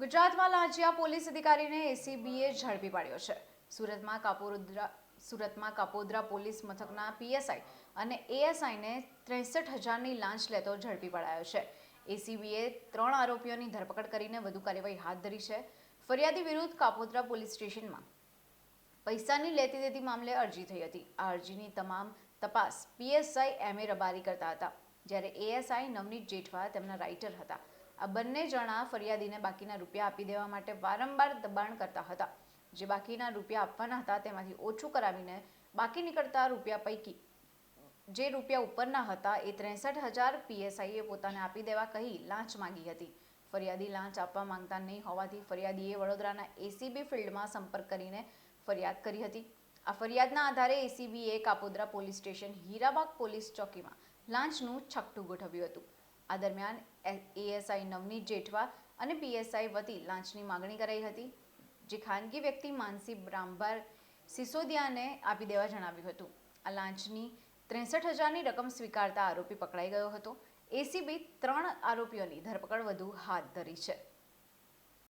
ગુજરાતમાં લાંચિયા પોલીસ અધિકારીને એસીબીએ ઝડપી પાડ્યો છે. સુરતમાં કાપોદ્રા સુરતમાં કાપોદ્રા પોલીસ મથકના પીએસઆઈ અને એએસઆઈને ત્રેસઠ હજારની લાંચ લેતો ઝડપી પડાયો છે. એસીબીએ ત્રણ આરોપીઓની ધરપકડ કરીને વધુ કાર્યવાહી હાથ ધરી છે. ફરિયાદી વિરુદ્ધ કાપોદ્રા પોલીસ સ્ટેશનમાં પૈસાની લેતી દેતી મામલે અરજી થઈ હતી. આ અરજીની તમામ તપાસ પીએસઆઈ એમ એ રબારી કરતા હતા, જ્યારે એએસઆઈ નવનીત જેઠવા તેમના રાઇટર હતા. આ બંને જણા ફરિયાદીને બાકીના રૂપિયા આપી દેવા માટે વારંવાર દબાણ કરતા હતા. જે બાકીના રૂપિયા આપવાના હતા તેમાંથી ઓછું કરાવીને બાકી નીકળતા રૂપિયા પૈકી જે રૂપિયા ઉપરના હતા એ ત્રેસઠ હજાર પીએસઆઈએ પોતાને આપી દેવા કહી લાંચ માંગી હતી. ફરિયાદી લાંચ આપવા માંગતા નહીં હોવાથી ફરિયાદીએ વડોદરાના એસીબી ફિલ્ડમાં સંપર્ક કરીને ફરિયાદ કરી હતી. આ ફરિયાદના આધારે એસીબીએ Kapodra police station Hirabag police ચોકીમાં લાંચનું છકટું ગોઠવ્યું હતું. આ દરમિયાન એએસઆઈ નવનીત જેઠવા અને પીએસઆઈ વતી લાંચની માગણી કરાઈ હતી, જે ખાનગી વ્યક્તિ માનસી બ્રાંભાર સિસોદિયાને આપી દેવા જણાવ્યું હતું. આ લાંચની ત્રેસઠ હજારની રકમ સ્વીકારતા આરોપી પકડાઈ ગયો હતો. એસીબી ત્રણ આરોપીઓની ધરપકડ વધુ હાથ ધરી છે.